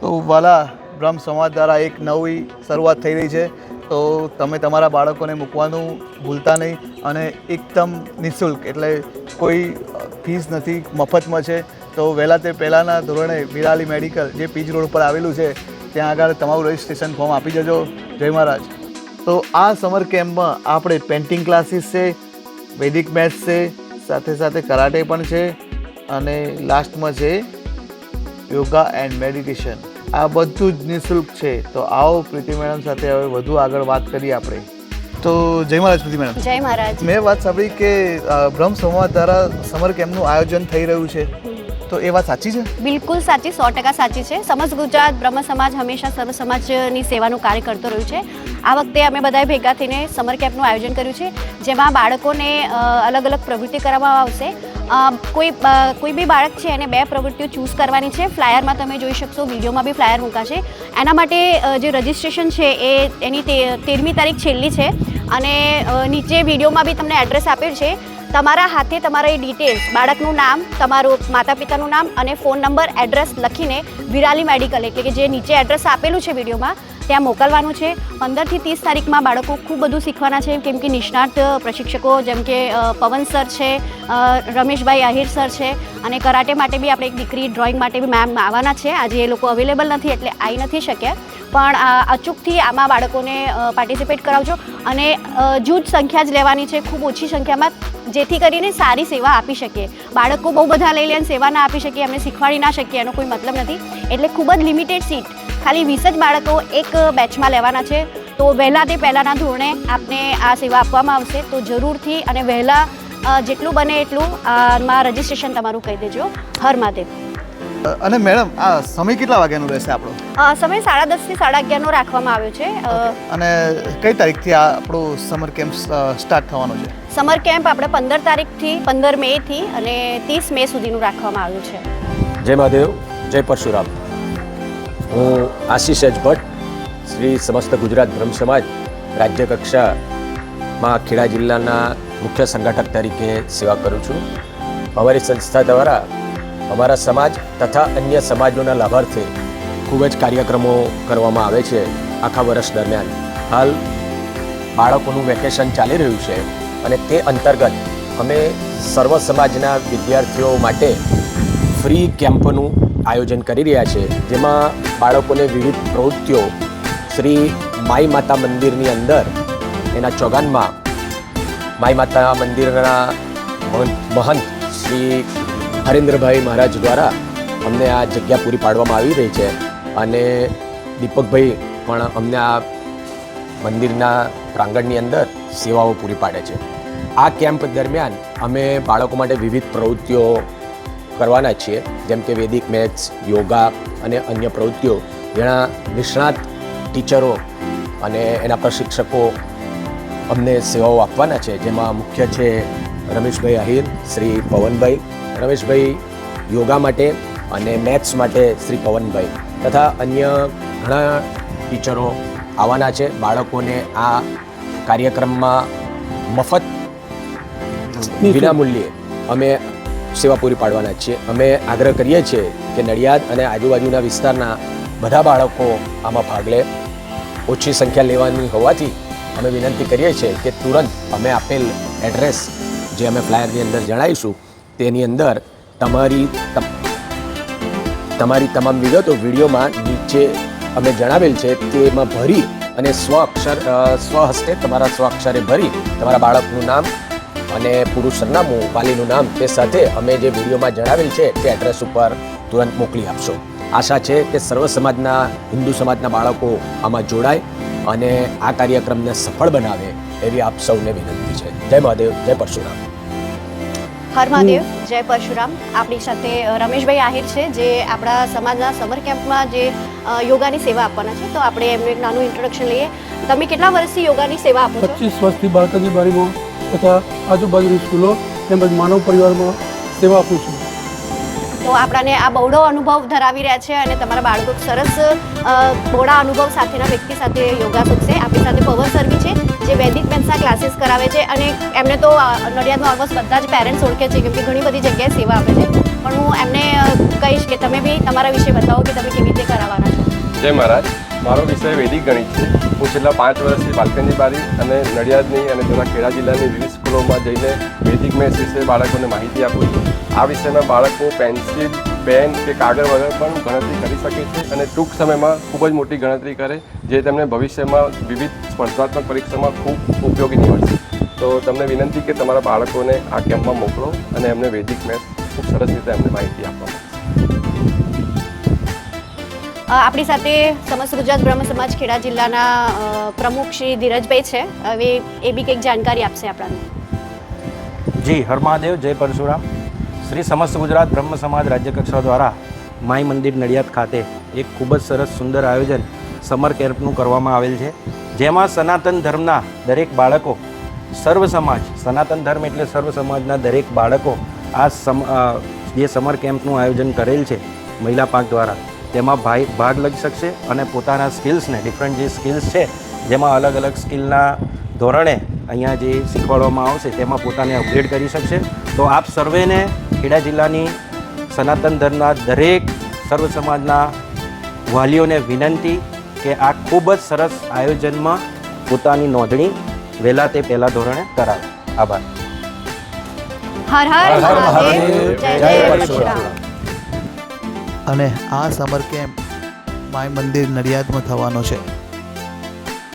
તો વાલા, બ્રહ્મ સમાજ દ્વારા એક નવી શરૂઆત થઈ રહી છે. તો તમે તમારા બાળકોને મૂકવાનું ભૂલતા નહીં અને એકદમ નિઃશુલ્ક, એટલે કોઈ ફીસ નથી, મફતમાં છે. તો વહેલા તે પહેલાંના ધોરણે વિરાલી મેડિકલ જે પીજ રોડ પર આવેલું છે, ત્યાં આગળ તમારું રજિસ્ટ્રેશન ફોર્મ આપી જજો જય મહારાજ. તો આ સમર કેમ્પમાં આપણે પેન્ટિંગ ક્લાસીસ છે, વૈદિક મેથ્સ છે, સાથે સાથે કરાટે પણ છે અને લાસ્ટમાં છે યોગા એન્ડ મેડિટેશન આ બધું જ નિઃશુલ્ક છે. તો આવો પ્રીતિ મેડમ સાથે હવે વધુ આગળ વાત કરીએ આપણે. તો જય મહારાજ પ્રીતિ મેડમ. જય મહારાજ. મેં વાત સાંભળી કે બ્રહ્મ સંવાદ દ્વારા સમર કેમ્પનું આયોજન થઈ રહ્યું છે. તો એ વાત સાચી છે? બિલકુલ સાચી સો ટકા સાચી છે. સમસ્ત ગુજરાત બ્રહ્મ સમાજ હંમેશા સર્વ સમાજની સેવાનું કાર્ય કરતો રહ્યું છે. આ વખતે અમે બધાએ ભેગા થઈને સમર કેમ્પનું આયોજન કર્યું છે જેમાં બાળકોને અલગ અલગ પ્રવૃત્તિ કરવામાં આવશે. કોઈ કોઈ બી બાળક છે એને બે પ્રવૃત્તિઓ ચૂઝ કરવાની છે. ફ્લાયરમાં તમે જોઈ શકશો, વિડીયોમાં બી ફ્લાયર મૂકાશે. એના માટે જે રજિસ્ટ્રેશન છે એ એની તેરમી તારીખ છેલ્લી છે. અને નીચે વિડીયોમાં બી તમને એડ્રેસ આપેલ છે. તમારા હાથે તમારા એ ડિટેલ્સ બાળકનું નામ, તમારું માતા પિતાનું નામ અને ફોન નંબર એડ્રેસ લખીને વિરાલી મેડિકલ એટલે કે જે નીચે એડ્રેસ આપેલું છે વિડીયોમાં ત્યાં મોકલવાનું છે. પંદરથી ત્રીસ તારીખમાં બાળકો ખૂબ બધું શીખવાના છે. કેમ કે નિષ્ણાત પ્રશિક્ષકો જેમ કે પવન સર છે રમેશભાઈ આહિર સર છે અને કરાટે માટે બી આપણે એક દીકરી ડ્રોઈંગ માટે બી મેમ આવવાના છે. આજે એ લોકો અવેલેબલ નથી એટલે આવી નથી શક્યા. પણ અચૂકથી આમાં બાળકોને પાર્ટિસિપેટ કરાવજો અને જૂથ સંખ્યા જ લેવાની છે. ખૂબ ઓછી સંખ્યામાં જેથી કરીને સારી સેવા આપી શકીએ. બાળકો બહુ બધા લઈ લે સેવા ના આપી શકીએ. એમને શીખવાડી ના શકીએ એનો કોઈ મતલબ નથી. એટલે ખૂબ જ લિમિટેડ સીટ ખાલી વીસ જ બાળકો એક બેચમાં લેવાના છે. તો વહેલા તે પહેલાંના ધોરણે આપને આ સેવા આપવામાં આવશે. તો જરૂરથી અને વહેલા જેટલું બને એટલું માં રજિસ્ટ્રેશન તમારું કહી દેજો. હર મહાદેવ. અને મેડમ આ સમય કેટલા વાગ્યાનું રહેશે આપણો? સમય સાડા દસથી સાડા અગિયારનો રાખવામાં આવ્યો છે. અને કઈ તારીખથી આ આપણું સમર કેમ્પ સ્ટાર્ટ થવાનો છે? સમર કેમ્પ આપણે પંદર તારીખથી પંદર મેથી અને ત્રીસ મે સુધીનું રાખવામાં આવ્યું છે. જય મહાદેવ જય પરશુરામ. હું આશીષ એચ ભટ્ટ, શ્રી સમસ્ત ગુજરાત બ્રહ્મ સમાજ, રાજ્ય કક્ષામાં ખેડા જિલ્લાના મુખ્ય સંગઠક તરીકે સેવા કરું છું. અમારી સંસ્થા દ્વારા અમારા સમાજ તથા અન્ય સમાજોના લાભાર્થે ખૂબ જ કાર્યક્રમો કરવામાં આવે છે આખા વર્ષ દરમિયાન. હાલ બાળકોનું વેકેશન ચાલી રહ્યું છે અને તે અંતર્ગત અમે સર્વ સમાજના વિદ્યાર્થીઓ માટે ફ્રી કેમ્પનું આયોજન કરી રહ્યા છે, જેમાં બાળકોને વિવિધ પ્રવૃત્તિઓ, શ્રી માઈ માતા મંદિરની અંદર, એના ચોગાનમાં માઈ માતા મંદિરના મહંત શ્રી હરેન્દ્રભાઈ મહારાજ દ્વારા અમને આ જગ્યા પૂરી પાડવામાં આવી રહી છે. અને દીપકભાઈ પણ અમને આ મંદિરના પ્રાંગણની અંદર સેવાઓ પૂરી પાડે છે. આ કેમ્પ દરમિયાન અમે બાળકો માટે વિવિધ પ્રવૃત્તિઓ કરવાના છીએ. જેમ કે વૈદિક મેથ્સ યોગા અને અન્ય પ્રવૃત્તિઓ જેના નિષ્ણાત ટીચરો અને એના પ્રશિક્ષકો અમને સેવાઓ આપવાના છે. જેમાં મુખ્ય છે રમેશભાઈ આહિર શ્રી પવનભાઈ. રમેશભાઈ યોગા માટે અને મેથ્સ માટે શ્રી પવનભાઈ તથા અન્ય ઘણા ટીચરો આવવાના છે. બાળકોને આ કાર્યક્રમમાં મફત વિનામૂલ્યે અમે સેવા પૂરી પાડવાના છીએ. અમે આગ્રહ કરીએ છીએ કે નડિયાદ અને આજુબાજુના વિસ્તારના બધા બાળકો આમાં ભાગ લે. ઓછી સંખ્યા લેવાની હોવાથી અમે વિનંતી કરીએ છીએ કે તુરંત અમે આપેલ એડ્રેસ જે અમે ફ્લાયરની અંદર જણાવીશું, તેની અંદર તમારી તમારી તમામ વિગતો વિડીયોમાં નીચે અમે જણાવેલ છે, તેમાં ભરી અને સ્વ અક્ષર સ્વહસ્તે તમારા સ્વ અક્ષરે ભરી તમારા બાળકનું નામ અને પૂરું સરનામું વાલીનું નામ તે સાથે અમે જે વિડીયોમાં જણાવેલ છે તે એડ્રેસ ઉપર તુરંત મોકલી આપશો. આશા છે કે સર્વ સમાજના હિન્દુ સમાજના બાળકો આમાં જોડાય અને આ કાર્યક્રમને સફળ બનાવે એવી આપ સૌને વિનંતી છે. જય મહાદેવ જય પરશુરામ. હર મહાદેવ જય પરશુરામ. આપણી સાથે રમેશભાઈ આહિર છે જે આપણા સમાજના સમર કેમ્પમાં જે યોગાની સેવા આપવાના છે. તો આપણે એમનું એક નાનું ઇન્ટ્રોડક્શન લઈએ. તમે કેટલા વર્ષથી યોગાની સેવા આપો છો? પચીસ વર્ષથી બાળકાની બારીમાં તથા આજુબાજુની સ્કૂલો તેમજ માનવ પરિવારમાં સેવા આપું છું. તો આપણાને આ બહોળો અનુભવ ધરાવી રહ્યા છે અને તમારા બાળકો સરસ બહોળા અનુભવ સાથેના વ્યક્તિ સાથે યોગા શીખશે આપણી સાથે પવન સર બી છે જે વૈદિક મેથ્સના ક્લાસીસ કરાવે છે અને એમને તો નડિયાદમાં ઓલમોસ્ટ બધા જ પેરેન્ટ્સ ઓળખે છે કેમ કે ઘણી બધી જગ્યાએ સેવા આપે છે. પણ હું એમને કહીશ કે તમે બી તમારા વિશે બતાવો કે તમે કેવી રીતે કરાવવાના છો. જય મહારાજ. મારો વિષય વૈદિક ગણિત છે. હું છેલ્લા પાંચ વર્ષથી બાલ્કની બારી અને નડિયાદની અને તેના ખેડા જિલ્લાની વિવિધ સ્કૂલોમાં જઈને વૈદિક મેથ્સ વિશે બાળકોને માહિતી આપું છું. આ વિષયમાં બાળકો પેન્સિલ, પેન કે કાગળ વગર પણ ગણતરી કરી શકે છે અને ટૂંક સમયમાં ખૂબ જ મોટી ગણતરી કરે, જે તેમને ભવિષ્યમાં વિવિધ સ્પર્ધાત્મક પરીક્ષામાં ખૂબ ઉપયોગી નીવડશે. તો તમને વિનંતી કે તમારા બાળકોને આ કેમ્પમાં મોકલો અને એમને વૈદિક મેથ્સ ખૂબ સરસ રીતે એમને માહિતી આપવામાં આપણી સાથે સમસ્ત ગુજરાત બ્રહ્મ સમાજ ખેડા જિલ્લાના પ્રમુખ શ્રી ધીરજભાઈ છે. હવે એ બી કંઈક જાણકારી આપશે આપણને. જી, હર મહાદેવ, જય પરશુરામ. શ્રી સમસ્ત ગુજરાત બ્રહ્મ સમાજ રાજ્ય કક્ષા દ્વારા માઈ મંદિર નડિયાદ ખાતે એક ખૂબ જ સરસ સુંદર આયોજન સમર કેમ્પનું કરવામાં આવેલ છે. જેમાં સનાતન ધર્મના દરેક બાળકો, સર્વ સમાજ, સનાતન ધર્મ એટલે સર્વ સમાજના દરેક બાળકો આ સમ જે સમર કેમ્પનું આયોજન કરેલ છે મહિલા પાંખ દ્વારા. તેમાં ભાઈ ભાગ લઈ શકશે અને પોતાના સ્કિલ્સને ડિફરન્ટ જે સ્કિલ્સ છે જેમાં અલગ અલગ સ્કિલના ધોરણે અહીંયા જે શીખવાડવામાં આવશે તેમાં પોતાને અપગ્રેડ કરી શકશે. તો આપ સર્વેને ખેડા જિલ્લાની સનાતન ધર્મના દરેક સર્વ સમાજના વાલીઓને વિનંતી કે આ ખૂબ જ સરસ આયોજનમાં પોતાની નોંધણી વહેલા તે પહેલાં ધોરણે કરાવે. આભાર. હર હર મહાદેવ. જય જય પરશુરામ. અને આ સમર કેમ્પ માય મંદિર નડિયાદમાં થવાનો છે.